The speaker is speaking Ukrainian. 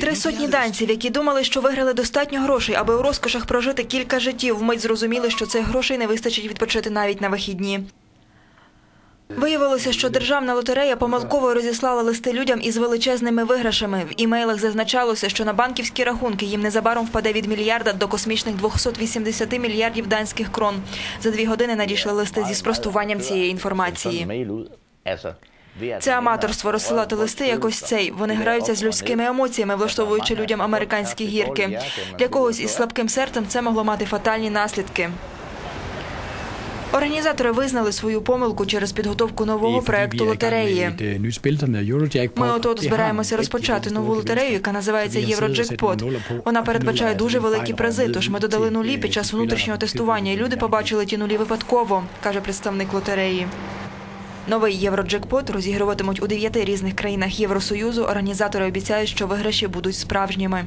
Три сотні данців, які думали, що виграли достатньо грошей, аби у розкошах прожити кілька життів, вмить зрозуміли, що цих грошей не вистачить відпочити навіть на вихідні. Виявилося, що державна лотерея помилково розіслала листи людям із величезними виграшами. В імейлах зазначалося, що на банківські рахунки їм незабаром впаде від мільярда до космічних 280 мільярдів данських крон. За дві години надійшли листи зі спростуванням цієї інформації. Це аматорство розсилати листи як ось цей. Вони граються з людськими емоціями, влаштовуючи людям американські гірки. Для когось із слабким серцем це могло мати фатальні наслідки. Організатори визнали свою помилку через підготовку нового проекту лотереї. Ми от har збираємося розпочати нову лотерею, яка називається Євроджекпот. Вона передбачає дуже великі призи. Тож ми додали нулі під час внутрішнього тестування. І люди побачили ті нулі випадково, каже представник лотереї. Новий євроджекпот розігруватимуть у дев'яти різних країнах Євросоюзу. Організатори обіцяють, що виграші будуть справжніми.